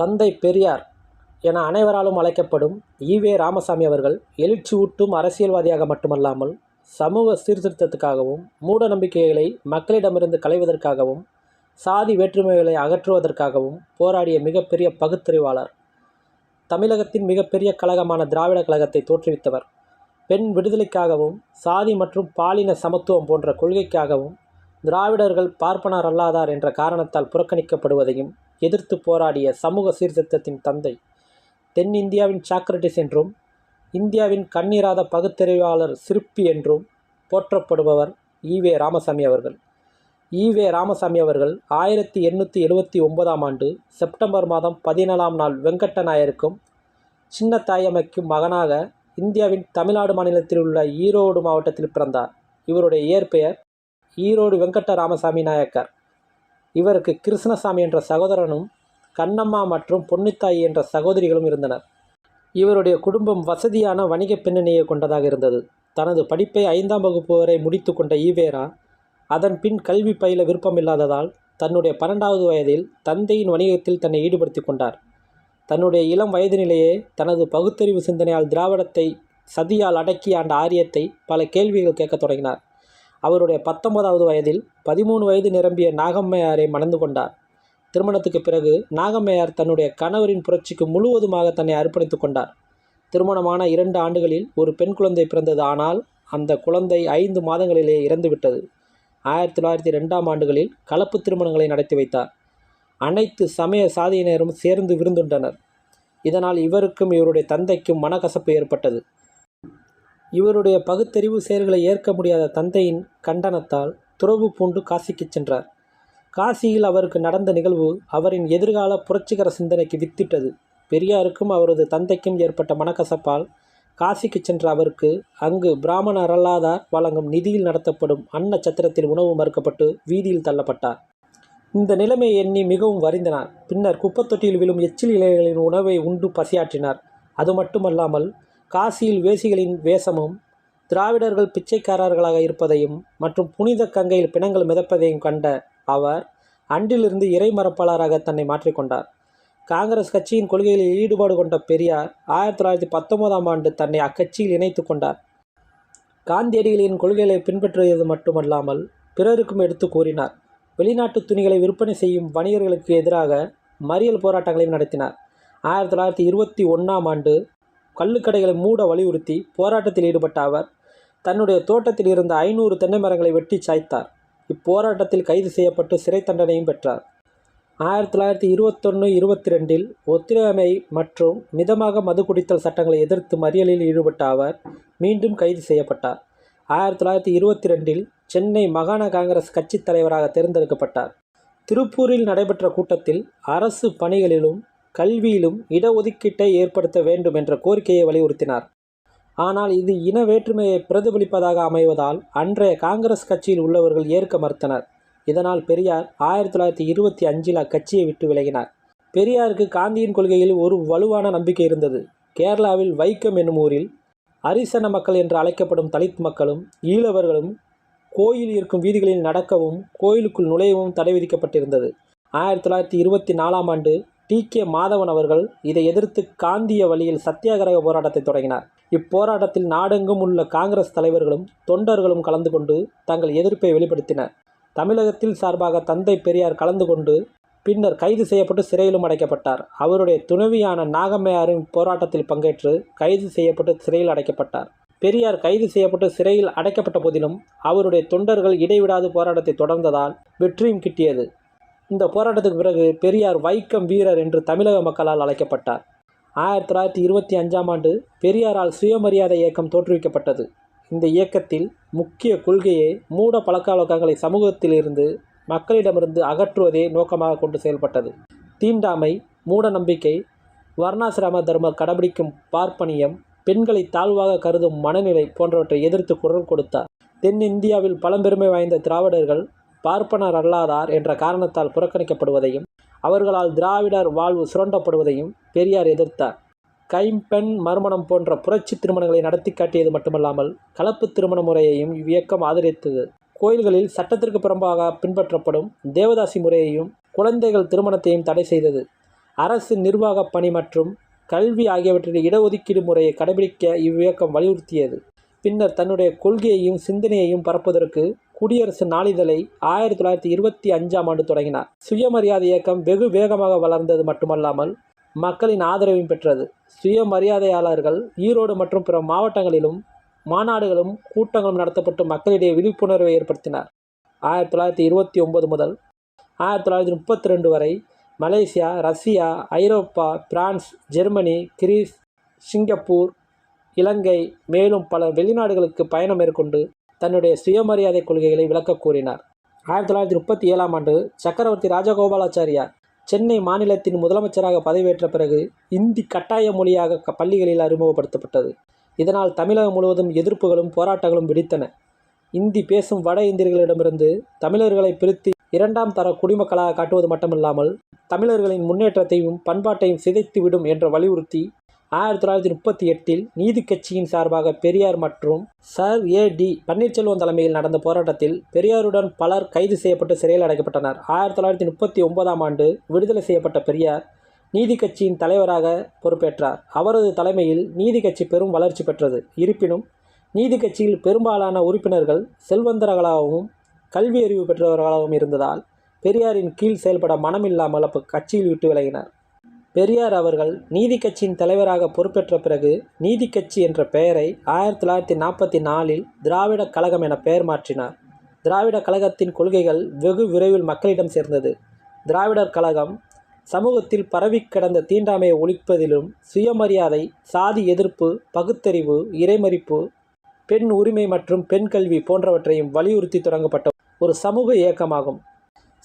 தந்தை பெரியார் என அனைவராலும் அழைக்கப்படும் ஈவே ராமசாமி அவர்கள் எழுச்சியூட்டும் அரசியல்வாதியாக மட்டுமல்லாமல் சமூக சீர்திருத்தத்துக்காகவும் மூட நம்பிக்கைகளை மக்களிடமிருந்து களைவதற்காகவும் சாதி வேற்றுமைகளை அகற்றுவதற்காகவும் போராடிய மிகப்பெரிய பகுத்தறிவாளர். தமிழகத்தின் மிகப்பெரிய கழகமான திராவிட கழகத்தை தோற்றுவித்தவர். பெண் விடுதலைக்காகவும் சாதி மற்றும் பாலின சமத்துவம் போன்ற கொள்கைக்காகவும் திராவிடர்கள் பார்ப்பனர் அல்லாதார் என்ற காரணத்தால் புறக்கணிக்கப்படுவதையும் எதிர்த்து போராடிய சமூக சீர்திருத்தத்தின் தந்தை தென்னிந்தியாவின் சாக்ரட்டிஸ் என்றும் இந்தியாவின் கண்ணீராத பகுத்தறிவாளர் சிற்பி என்றும் போற்றப்படுபவர் ஈவே ராமசாமி அவர்கள். ஈவே ராமசாமி அவர்கள் ஆயிரத்தி எண்ணூற்றி எழுபத்தி ஒன்பதாம் ஆண்டு செப்டம்பர் மாதம் பதினேழாம் நாள் வெங்கட்ட நாயருக்கும் சின்ன தாயம்மைக்கும் மகனாக இந்தியாவின் தமிழ்நாடு மாநிலத்தில் உள்ள ஈரோடு மாவட்டத்தில் பிறந்தார். இவருடைய இயற்பெயர் ஈரோடு வெங்கட்ட ராமசாமி நாயக்கர். இவருக்கு கிருஷ்ணசாமி என்ற சகோதரனும் கண்ணம்மா மற்றும் பொன்னித்தாயி என்ற சகோதரிகளும் இருந்தனர். இவருடைய குடும்பம் வசதியான வணிக பின்னணியை கொண்டதாக இருந்தது. தனது படிப்பை ஐந்தாம் வகுப்பு வரை முடித்து கொண்ட ஈவேரா அதன் பின் கல்வி பயில விருப்பமில்லாததால் தன்னுடைய பன்னெண்டாவது வயதில் தந்தையின் வணிகத்தில் தன்னை ஈடுபடுத்தி கொண்டார். தன்னுடைய இளம் வயதினிலேயே தனது பகுத்தறிவு சிந்தனையால் திராவிடத்தை சதியால் அடக்கி ஆண்ட ஆரியத்தை பல கேள்விகள் கேட்கத் தொடங்கினார். அவருடைய பத்தொன்பதாவது வயதில் பதிமூணு வயது நிரம்பிய நாகம்மையாரை மணந்து கொண்டார். திருமணத்துக்கு பிறகு நாகம்மையார் தன்னுடைய கணவரின் புரட்சிக்கு முழுவதுமாக தன்னை அர்ப்பணித்து கொண்டார். திருமணமான இரண்டு ஆண்டுகளில் ஒரு பெண் குழந்தை பிறந்தது. ஆனால் அந்த குழந்தை ஐந்து மாதங்களிலேயே இறந்துவிட்டது. ஆயிரத்தி தொள்ளாயிரத்தி ரெண்டாம் ஆண்டுகளில் கலப்பு திருமணங்களை நடத்தி வைத்தார். அனைத்து சமய சாதியினரும் சேர்ந்து விருந்துண்டனர். இதனால் இவருக்கும் இவருடைய தந்தைக்கும் மனக்கசப்பு ஏற்பட்டது. இவருடைய பகுத்தறிவு செயல்களை ஏற்க முடியாத தந்தையின் கண்டனத்தால் துறவு பூண்டு காசிக்கு சென்றார். காசியில் அவருக்கு நடந்த நிகழ்வு அவரின் எதிர்கால புரட்சிகர சிந்தனைக்கு வித்திட்டது. பெரியாருக்கும் அவரது தந்தைக்கும் ஏற்பட்ட மனக்கசப்பால் காசிக்கு சென்ற அவருக்கு அங்கு பிராமண அல்லாதார் வழங்கும் நிதியில் நடத்தப்படும் அன்ன சத்திரத்தில் உணவு மறுக்கப்பட்டு வீதியில் தள்ளப்பட்டார். இந்த நிலைமையை எண்ணி மிகவும் வருந்தினார். பின்னர் குப்பத்தொட்டியில் விழும் எச்சில் இலைகளின் உணவை உண்டு பசியாற்றினார். அது மட்டுமல்லாமல் காசியில் வேசிகளின் வேஷமும் திராவிடர்கள் பிச்சைக்காரர்களாக இருப்பதையும் மற்றும் புனித கங்கையில் பிணங்கள் மிதப்பதையும் கண்ட அவர் அன்றிலிருந்து இறைமரப்பாளராக தன்னை மாற்றிக்கொண்டார் காங்கிரஸ் கட்சியின் கொள்கைகளில் ஈடுபாடு கொண்ட பெரியார் ஆயிரத்தி தொள்ளாயிரத்தி பத்தொன்பதாம் ஆண்டு தன்னை அக்கட்சியில் இணைத்து கொண்டார். காந்தியடிகளின் கொள்கைகளை பின்பற்றியது மட்டுமல்லாமல் பிறருக்கும் எடுத்து கூறினார். வெளிநாட்டு துணிகளை விற்பனை செய்யும் வணிகர்களுக்கு எதிராக மறியல் போராட்டங்களையும் நடத்தினார். ஆயிரத்தி தொள்ளாயிரத்தி இருபத்தி ஒன்றாம் ஆண்டு கள்ளுக்கடைகளை மூட வலியுறுத்தி போராட்டத்தில் ஈடுபட்ட அவர் தன்னுடைய தோட்டத்தில் இருந்த ஐநூறு தென்னை மரங்களை வெட்டி சாய்த்தார். இப்போராட்டத்தில் கைது செய்யப்பட்டு சிறை தண்டனையும் பெற்றார். ஆயிரத்தி தொள்ளாயிரத்தி இருபத்தொன்று இருபத்தி ரெண்டில் ஒத்துழைமை மற்றும் மிதமாக மது குடித்தல் சட்டங்களை எதிர்த்து மறியலில் ஈடுபட்ட அவர் மீண்டும் கைது செய்யப்பட்டார். ஆயிரத்தி தொள்ளாயிரத்தி இருபத்தி ரெண்டில் சென்னை மாகாண காங்கிரஸ் கட்சித் தலைவராக தேர்ந்தெடுக்கப்பட்டார். திருப்பூரில் நடைபெற்ற கூட்டத்தில் அரசு பணிகளிலும் கல்வியிலும் இடஒதுக்கீட்டை ஏற்படுத்த வேண்டும் என்ற கோரிக்கையை வலியுறுத்தினார். ஆனால் இது இன வேற்றுமையை பிரதிபலிப்பதாக அமைவதால் அன்றைய காங்கிரஸ் கட்சியில் உள்ளவர்கள் ஏற்க மறுத்தனர். இதனால் பெரியார் ஆயிரத்தி தொள்ளாயிரத்தி இருபத்தி அஞ்சில் அக்கட்சியை விட்டு விலகினார். பெரியாருக்கு காந்தியின் கொள்கையில் ஒரு வலுவான நம்பிக்கை இருந்தது. கேரளாவில் வைக்கம் என்னும் ஊரில் அரிசன மக்கள் என்று அழைக்கப்படும் தலித் மக்களும் ஈழவர்களும் கோயில் இருக்கும் வீதிகளில் நடக்கவும் கோயிலுக்குள் நுழையவும் தடை விதிக்கப்பட்டிருந்தது. ஆயிரத்தி தொள்ளாயிரத்தி இருபத்தி நாலாம் ஆண்டு டி. கே. மாதவன் அவர்கள் இதை எதிர்த்து காந்திய வழியில் சத்தியாகிரக போராட்டத்தை தொடங்கினார். இப்போராட்டத்தில் நாடெங்கும் உள்ள காங்கிரஸ் தலைவர்களும் தொண்டர்களும் கலந்து கொண்டு தங்கள் எதிர்ப்பை வெளிப்படுத்தினர். தமிழகத்தில் சார்பாக தந்தை பெரியார் கலந்து கொண்டு பின்னர் கைது செய்யப்பட்டு சிறையிலும் அடைக்கப்பட்டார். அவருடைய துணைவியான நாகம்மையாரும் போராட்டத்தில் பங்கேற்று கைது செய்யப்பட்டு சிறையில் அடைக்கப்பட்டார். பெரியார் கைது செய்யப்பட்டு சிறையில் அடைக்கப்பட்ட போதிலும் அவருடைய தொண்டர்கள் இடைவிடாது போராட்டத்தை தொடர்ந்ததால் வெற்றியும் கிட்டியது. இந்த போராட்டத்துக்கு பிறகு பெரியார் வைக்கம் வீரர் என்று தமிழக மக்களால் அழைக்கப்பட்டார். ஆயிரத்தி தொள்ளாயிரத்தி இருபத்தி அஞ்சாம் ஆண்டு பெரியாரால் சுயமரியாதை இயக்கம் தோற்றுவிக்கப்பட்டது. இந்த இயக்கத்தில் முக்கிய கொள்கையை மூட பழக்க வழக்கங்களை சமூகத்திலிருந்து மக்களிடமிருந்து அகற்றுவதே நோக்கமாக கொண்டு செயல்பட்டது. தீண்டாமை மூட நம்பிக்கை வர்ணாசிரம தர்மம் கடைபிடிக்கும் பார்ப்பனியம் பெண்களை தாழ்வாக கருதும் மனநிலை போன்றவற்றை எதிர்த்து குரல் கொடுத்தார். தென்னிந்தியாவில் பழம்பெருமை வாய்ந்த திராவிடர்கள் பார்ப்பனர் அல்லாதார் என்ற காரணத்தால் புறக்கணிக்கப்படுவதையும் அவர்களால் திராவிடர் வாழ்வு சுரண்டப்படுவதையும் பெரியார் எதிர்த்தார். கைம்பெண் மறுமணம் போன்ற புரட்சி திருமணங்களை நடத்தி காட்டியது மட்டுமல்லாமல் கலப்பு திருமண முறையையும் இவ்வியக்கம் ஆதரித்தது. கோயில்களில் சட்டத்திற்கு புறம்பாக பின்பற்றப்படும் தேவதாசி முறையையும் குழந்தைகள் திருமணத்தையும் தடை செய்தது. அரசு நிர்வாகப் பணி மற்றும் கல்வி ஆகியவற்றில் இடஒதுக்கீடு முறையை கடைபிடிக்க இவ்வியக்கம் வலியுறுத்தியது. பின்னர் தன்னுடைய கொள்கையையும் சிந்தனையையும் பரப்புவதற்கு குடியரசு நாளிதழை ஆயிரத்தி தொள்ளாயிரத்தி இருபத்தி அஞ்சாம் ஆண்டு தொடங்கினார். சுயமரியாதை இயக்கம் வெகு வேகமாக வளர்ந்தது மட்டுமல்லாமல் மக்களின் ஆதரவையும் பெற்றது. சுயமரியாதையாளர்கள் ஈரோடு மற்றும் பிற மாவட்டங்களிலும் மாநாடுகளும் கூட்டங்களும் நடத்தப்பட்டு மக்களிடையே விழிப்புணர்வை ஏற்படுத்தினார். ஆயிரத்தி தொள்ளாயிரத்தி இருபத்தி ஒன்பது முதல் ஆயிரத்தி தொள்ளாயிரத்தி முப்பத்தி ரெண்டு வரை மலேசியா ரஷ்யா ஐரோப்பா France Germany Greece Singapore Ilangai மேலும் பல வெளிநாடுகளுக்கு பயணம் மேற்கொண்டு தன்னுடைய சுயமரியாதை கொள்கைகளை விளக்கக் கூறினார். ஆயிரத்தி தொள்ளாயிரத்தி முப்பத்தி ஏழாம் ஆண்டு சக்கரவர்த்தி ராஜகோபாலாச்சாரியார் சென்னை மாநிலத்தின் முதலமைச்சராக பதவியேற்ற பிறகு இந்தி கட்டாய மொழியாக க- பள்ளிகளில் அறிமுகப்படுத்தப்பட்டது. இதனால் தமிழகம் முழுவதும் எதிர்ப்புகளும் போராட்டங்களும் வெடித்தன. இந்தி பேசும் வட இந்தியர்களிடமிருந்து தமிழர்களை பிரித்து இரண்டாம் தர குடிமக்களாக காட்டுவது மட்டுமில்லாமல் தமிழர்களின் முன்னேற்றத்தையும் பண்பாட்டையும் சிதைத்துவிடும் என்ற வலியுறுத்தி ஆயிரத்தி தொள்ளாயிரத்தி முப்பத்தி எட்டில் நீதி கட்சியின் சார்பாக பெரியார் மற்றும் சர் ஏ டி பன்னீர்செல்வம் தலைமையில் நடந்த போராட்டத்தில் பெரியாருடன் பலர் கைது செய்யப்பட்டு சிறையில் அடைக்கப்பட்டனர். ஆயிரத்தி தொள்ளாயிரத்தி முப்பத்தி ஒன்பதாம் ஆண்டு விடுதலை செய்யப்பட்ட பெரியார் நீதி கட்சியின் தலைவராக பொறுப்பேற்றார். அவரது தலைமையில் நீதி கட்சி பெரும் வளர்ச்சி பெற்றது. இருப்பினும் நீதி கட்சியில் பெரும்பாலான உறுப்பினர்கள் செல்வந்தர்களாகவும் கல்வி அறிவு பெற்றவர்களாகவும் இருந்ததால் பெரியாரின் கீழ் செயல்பட மனமில்லாமல் அப்ப கட்சியில் விட்டு விலகினார். பெரியார் அவர்கள் நீதி கட்சியின் தலைவராக பொறுப்பேற்ற பிறகு நீதி கட்சி என்ற பெயரை ஆயிரத்தி தொள்ளாயிரத்தி நாற்பத்தி நாலில் திராவிட கழகம் என பெயர் மாற்றினார். திராவிட கழகத்தின் கொள்கைகள் வெகு விரைவில் மக்களிடம் சேர்ந்தது. திராவிடர் கழகம் சமூகத்தில் பரவிக் கிடந்த தீண்டாமையை ஒழிப்பதிலும் சுயமரியாதை சாதி எதிர்ப்பு பகுத்தறிவு இறைமறிப்பு பெண் உரிமை மற்றும் பெண் கல்வி போன்றவற்றையும் வலியுறுத்தி தொடங்கப்பட்ட ஒரு சமூக இயக்கமாகும்.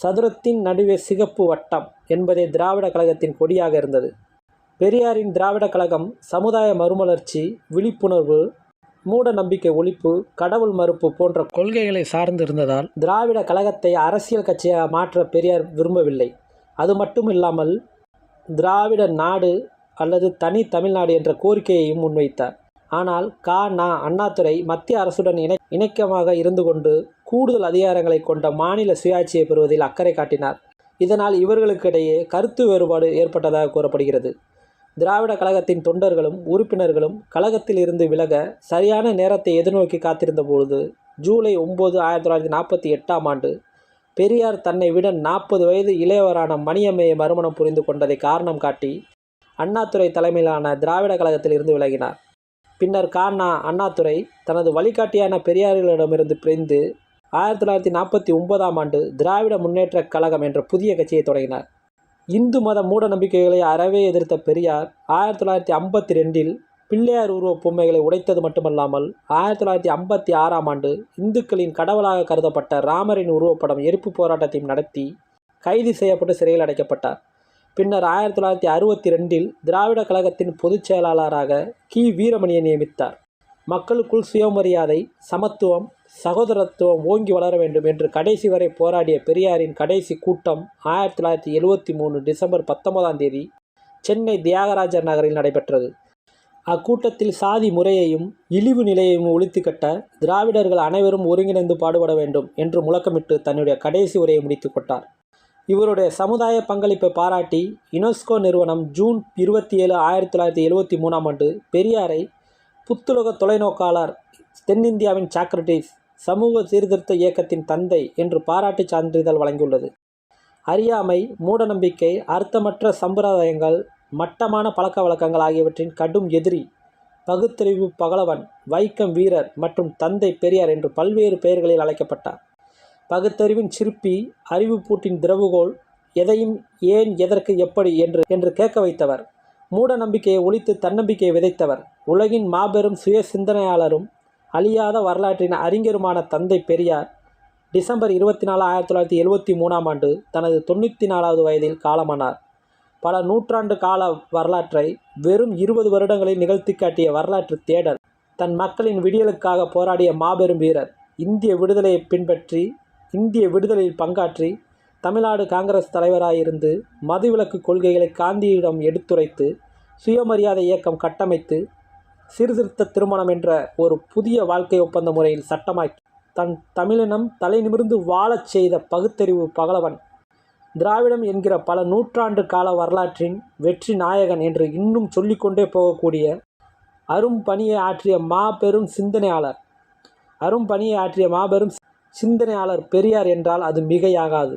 சதுரத்தின் நடுவே சிகப்பு வட்டம் என்பதே திராவிட கழகத்தின் கொடியாக இருந்தது. பெரியாரின் திராவிட கழகம் சமுதாய மறுமலர்ச்சி விழிப்புணர்வு மூட நம்பிக்கை ஒழிப்பு கடவுள் மறுப்பு போன்ற கொள்கைகளை சார்ந்து இருந்ததால் திராவிட கழகத்தை அரசியல் கட்சியாக மாற்ற பெரியார் விரும்பவில்லை. அது மட்டும் இல்லாமல் திராவிட நாடு அல்லது தனி தமிழ்நாடு என்ற கோரிக்கையையும் முன்வைத்தார். ஆனால் கா. நா. அண்ணாதுரை மத்திய அரசுடன் இணை இணக்கமாக இருந்து கொண்டு கூடுதல் அதிகாரங்களை கொண்ட மாநில சுயாட்சியை பெறுவதில் அக்கறை காட்டினார். இதனால் இவர்களுக்கிடையே கருத்து வேறுபாடு ஏற்பட்டதாக கூறப்படுகிறது. திராவிட கழகத்தின் தொண்டர்களும் உறுப்பினர்களும் கழகத்தில் இருந்து விலக சரியான நேரத்தை எதிர்நோக்கி காத்திருந்த பொழுது ஜூலை ஒம்பது ஆயிரத்தி தொள்ளாயிரத்தி நாற்பத்தி எட்டாம் ஆண்டு பெரியார் தன்னை விட நாற்பது வயது இளையவரான மணியம்மையை மறுமணம் புரிந்து கொண்டதை காரணம் காட்டி அண்ணாதுரை தலைமையிலான திராவிட கழகத்தில் இருந்து விலகினார். பின்னர் கானா அண்ணாதுரை தனது வழிகாட்டியான பெரியார்களிடமிருந்து பிரிந்து ஆயிரத்தி தொள்ளாயிரத்தி நாற்பத்தி ஒன்பதாம் ஆண்டு திராவிட முன்னேற்றக் கழகம் என்ற புதிய கட்சியை தொடங்கினார். இந்து மத மூட நம்பிக்கைகளை அறவே எதிர்த்த பெரியார் ஆயிரத்தி தொள்ளாயிரத்தி ஐம்பத்தி ரெண்டில் பிள்ளையார் உருவ பொம்மைகளை உடைத்தது மட்டுமல்லாமல் ஆயிரத்தி தொள்ளாயிரத்தி ஐம்பத்தி ஆறாம் ஆண்டு இந்துக்களின் கடவுளாக கருதப்பட்ட ராமரின் உருவப்படம் எரிப்பு போராட்டத்தையும் நடத்தி கைது செய்யப்பட்டு சிறையில் அடைக்கப்பட்டார். பின்னர் ஆயிரத்தி தொள்ளாயிரத்தி அறுபத்தி ரெண்டில் திராவிட கழகத்தின் பொதுச் செயலாளராக கி. வீரமணியை நியமித்தார். மக்களுக்குள் சுயமரியாதை சமத்துவம் சகோதரத்துவம் ஓங்கி வளர வேண்டும் என்று கடைசி வரை போராடிய பெரியாரின் கடைசி கூட்டம் ஆயிரத்தி தொள்ளாயிரத்தி எழுவத்தி மூணு டிசம்பர் பத்தொன்பதாம் தேதி சென்னை தியாகராஜர் நகரில் நடைபெற்றது. அக்கூட்டத்தில் சாதி முறையையும் இழிவு நிலையையும் ஒழித்து கட்ட திராவிடர்கள் அனைவரும் ஒருங்கிணைந்து பாடுபட வேண்டும் என்று முழக்கமிட்டு தன்னுடைய கடைசி உரையை முடித்துக் கொண்டார். இவருடைய சமுதாய பங்களிப்பை பாராட்டி யுனெஸ்கோ நிறுவனம் ஜூன் இருபத்தி ஏழு ஆயிரத்தி தொள்ளாயிரத்தி எழுபத்தி மூணாம் ஆண்டு பெரியாரை புத்துலக தொலைநோக்காளர் தென்னிந்தியாவின் சாக்ரட்டிஸ் சமூக சீர்திருத்த இயக்கத்தின் தந்தை என்று பாராட்டு சான்றிதழ் வழங்கியுள்ளது. அறியாமை மூடநம்பிக்கை அர்த்தமற்ற சம்பிரதாயங்கள் மட்டமான பழக்க வழக்கங்கள் ஆகியவற்றின் கடும் எதிரி பகுத்தறிவு பகலவன் வைக்கம் வீரர் மற்றும் தந்தை பெரியார் என்று பல்வேறு பெயர்களில் அழைக்கப்பட்டார். பகுத்தறிவின் சிற்பி அறிவுப்பூட்டின் திறவுகோல் எதையும் ஏன் எதற்கு எப்படி என்று என்று கேட்க வைத்தவர். மூட நம்பிக்கையை ஒழித்து தன்னம்பிக்கையை விதைத்தவர். உலகின் மாபெரும் சுய சிந்தனையாளரும் அழியாத வரலாற்றின் அறிஞருமான தந்தை பெரியார் டிசம்பர் இருபத்தி நாலு ஆயிரத்தி தொள்ளாயிரத்தி எழுபத்தி மூணாம் ஆண்டு தனது தொண்ணூற்றி நாலாவது வயதில் காலமானார். பல நூற்றாண்டு கால வரலாற்றை வெறும் இருபது வருடங்களில் நிகழ்த்தி காட்டிய வரலாற்று தேடல் தன் மக்களின் விடியலுக்காக போராடிய மாபெரும் வீரர் இந்திய விடுதலையை பின்பற்றி இந்திய விடுதலையில் பங்காற்றி தமிழ்நாடு காங்கிரஸ் தலைவராயிருந்து மதுவிலக்கு கொள்கைகளை காந்தியிடம் எடுத்துரைத்து சுயமரியாதை இயக்கம் கட்டமைத்து சீர்திருத்த திருமணம் என்ற ஒரு புதிய வாழ்க்கை ஒப்பந்த முறையில் சட்டமாக்கி தன் தமிழினம் தலை நிமிர்ந்து வாழச் செய்த பகுத்தறிவு பகலவன். திராவிடம் என்கிற பல நூற்றாண்டு கால வரலாற்றின் வெற்றி நாயகன் என்று இன்னும் சொல்லிக்கொண்டே போகக்கூடிய அரும் பணியை ஆற்றிய மாபெரும் சிந்தனையாளர். அரும் பணியை ஆற்றிய மாபெரும் சிந்தனையாளர் பெரியார் என்றால் அது மிகையாகாது.